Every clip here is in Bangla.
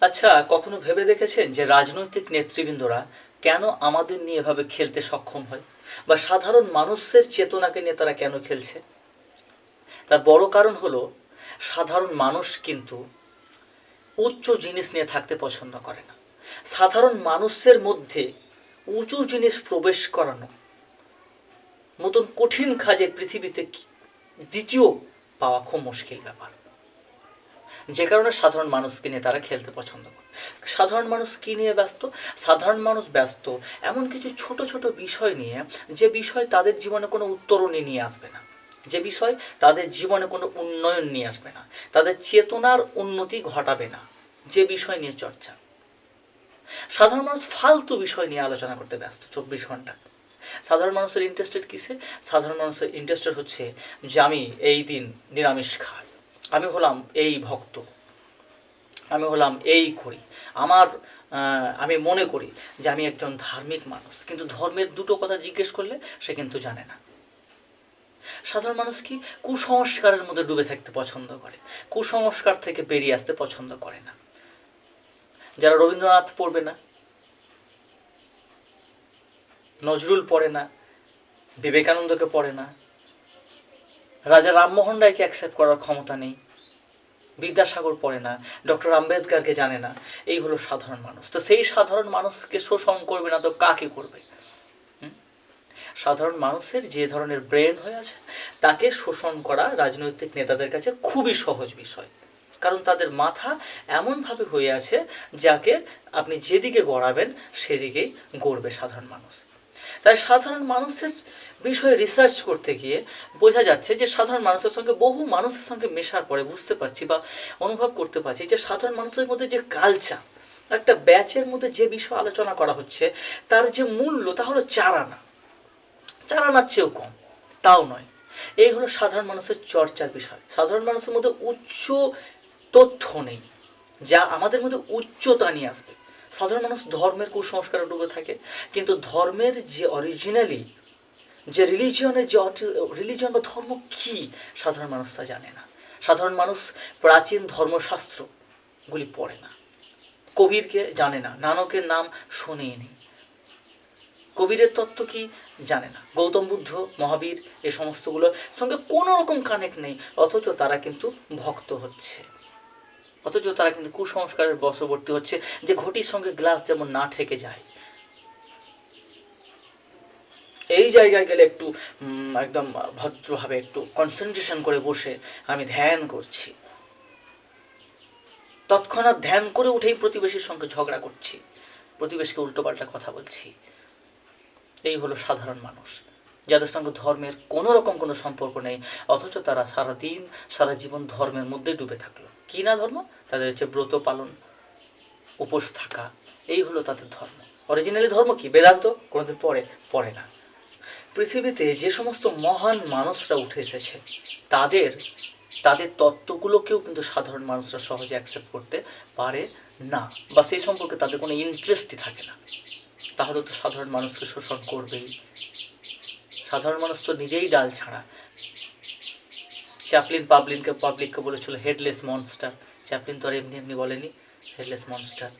আচ্ছা কখনো ভেবে দেখেছেন যে রাজনৈতিক নেতৃবৃন্দরা কেন আমাদের নিয়ে এভাবে খেলতে সক্ষম হয়? বা সাধারণ মানুষের চেতনাকে নিয়ে তারা কেন খেলছে? তার বড় কারণ হলো, সাধারণ মানুষ কিন্তু উচ্চ জিনিস নিয়ে থাকতে পছন্দ করে না। সাধারণ মানুষের মধ্যে উঁচু জিনিস প্রবেশ করানো মতন কঠিন কাজে পৃথিবীতে দ্বিতীয় পাওয়া খুব মুশকিল ব্যাপার। যে কারণে সাধারণ মানুষকে নিয়ে তারা খেলতে পছন্দ করে। সাধারণ মানুষ কি নিয়ে ব্যস্ত? সাধারণ মানুষ ব্যস্ত এমন কিছু ছোট ছোট বিষয় নিয়ে, যে বিষয় তাদের জীবনে কোনো উত্তরণই নিয়ে আসবে না। যে বিষয় তাদের জীবনে কোনো উন্নয়ন নিয়ে আসবে না। তাদের চেতনার উন্নতি ঘটাবে না। যে বিষয় নিয়ে চর্চা। সাধারণ মানুষ ফালতু বিষয় নিয়ে আলোচনা করতে ব্যস্ত চব্বিশ ঘণ্টা। সাধারণ মানুষের ইন্টারেস্টেড কিসে? সাধারণ মানুষের ইন্টারেস্টেড হচ্ছে যে আমি এই দিন নিরামিষ খাই। আমি হলাম এই ভক্ত। আমি হলাম এই করি আমার আমি মনে করি যে আমি একজন ধার্মিক মানুষ। কিন্তু ধর্মের দুটো কথা জিজ্ঞেস করলে সে কিন্তু জানে না। সাধারণ মানুষ কি কুসংস্কারের মধ্যে ডুবে থাকতে পছন্দ করে? কুসংস্কার থেকে বেরিয়ে আসতে পছন্দ করে না। যারা রবীন্দ্রনাথ পড়বে না, নজরুল পড়ে না, বিবেকানন্দকে পড়ে না রাজা রামমোহন রায়কে অ্যাকসেপ্ট করার ক্ষমতা নেই। বিদ্যাসাগর পড়ে না ডক্টর আম্বেদকারকে জানে না। এই হলো সাধারণ মানুষ। তো সেই সাধারণ মানুষকে শোষণ করবে না তো কাকে করবে? সাধারণ মানুষের যে ধরনের ব্রেন হয়ে আছে, তাকে শোষণ করা রাজনৈতিক নেতাদের কাছে খুবই সহজ বিষয়। কারণ তাদের মাথা এমনভাবে হয়ে আছে, যাকে আপনি যেদিকে গড়াবেন, সেদিকেই গড়বে সাধারণ মানুষ। তাই সাধারণ মানুষের বিষয়ে রিসার্চ করতে গিয়ে বোঝা যাচ্ছে যে সাধারণ মানুষের সঙ্গে বহু মানুষের সঙ্গে মেশার পরে বুঝতে পারছি বা অনুভব করতে পারছি যে সাধারণ মানুষের মধ্যে যে কালচার একটা ব্যাচের মধ্যে যে বিষয় আলোচনা করা হচ্ছে, তার যে মূল্য, তা হলো চার আনা চার আনার চেয়েও কম, তাও নয়। এই হলো সাধারণ মানুষের চর্চার বিষয়। সাধারণ মানুষের মধ্যে উচ্চ তথ্য নেই, যা আমাদের মধ্যে উচ্চতা নিয়ে আসবে। সাধারণ মানুষ ধর্মের কুসংস্কারে ডুবে থাকে, কিন্তু ধর্মের যে অরিজিনালি যে রিলিজিয়নের যে রিলিজিয়ন বা ধর্ম কি সাধারণ মানুষ তা জানে না। সাধারণ মানুষ প্রাচীন ধর্মশাস্ত্রগুলি পড়ে না। কবিরকে জানে না, নানকের নাম শোনেনি কবিরের তত্ত্ব কি জানে না। গৌতম বুদ্ধ, মহাবীর, এ সমস্তগুলোর সঙ্গে কোনো রকম কানেক্ট নেই, অথচ তারা কিন্তু ভক্ত হচ্ছে। অথচ তারা কিন্তু কুসংস্কারের বশবর্তী হচ্ছে যে ঘটির সঙ্গে গ্লাস যেমন না ঠেকে যায়। এই জায়গায় গেলে একটু একদম ভদ্রভাবে একটু কনসেন্ট্রেশন করে বসে আমি ধ্যান করছি। তৎক্ষণাৎ ধ্যান করে উঠেই প্রতিবেশীর সঙ্গে ঝগড়া করছি। প্রতিবেশীকে উল্টোপাল্টা কথা বলছি। এই হলো সাধারণ মানুষ। যাদের সঙ্গে ধর্মের কোনো রকম কোনো সম্পর্ক নেই, অথচ তারা সারা দিন সারা জীবন ধর্মের মধ্যে ডুবে থাকল। কি না ধর্ম? তাদের হচ্ছে ব্রত পালন, উপোস থাকা, এই হলো তাদের ধর্ম। অরিজিনালি ধর্ম কি? বেদান্ত, কোনোদিন পড়ে পড়ে না। পৃথিবীতে যে সমস্ত মহান মানুষরা উঠে এসেছে, তাদের তাদের তত্ত্বগুলোকেও কিন্তু সাধারণ মানুষরা সহজে অ্যাকসেপ্ট করতে পারে না, বা সেই সম্পর্কে তাদের কোনো ইন্টারেস্টই থাকে না। তাহলে তো সাধারণ মানুষকে শোষণ করবেই। সাধারণ মানুষ তো নিজেই ডাল ছাড়া। চ্যাপলিন পাবলিনকে পাবলিককে বলেছিল হেডলেস মনস্টার চ্যাপলিন তো আর এমনি এমনি বলেনি হেডলেস মনস্টার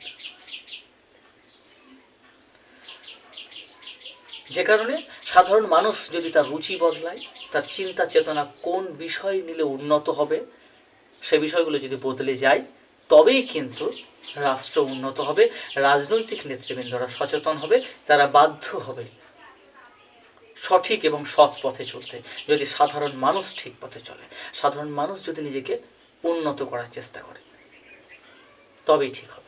যে কারণে সাধারণ মানুষ যদি তার রুচি বদলায়, তার চিন্তা চেতনা কোন বিষয় নিলে উন্নত হবে, সে বিষয়গুলো যদি বদলে যায়, তবেই কিন্তু রাষ্ট্র উন্নত হবে, রাজনৈতিক নেতৃবৃন্দরা সচেতন হবে, তারা বাধ্য হবে। সঠিক এবং সৎ পথে চলতে, যদি সাধারণ মানুষ ঠিক পথে চলে, সাধারণ মানুষ যদি নিজেকে উন্নত করার চেষ্টা করে, তবেই ঠিক হবে।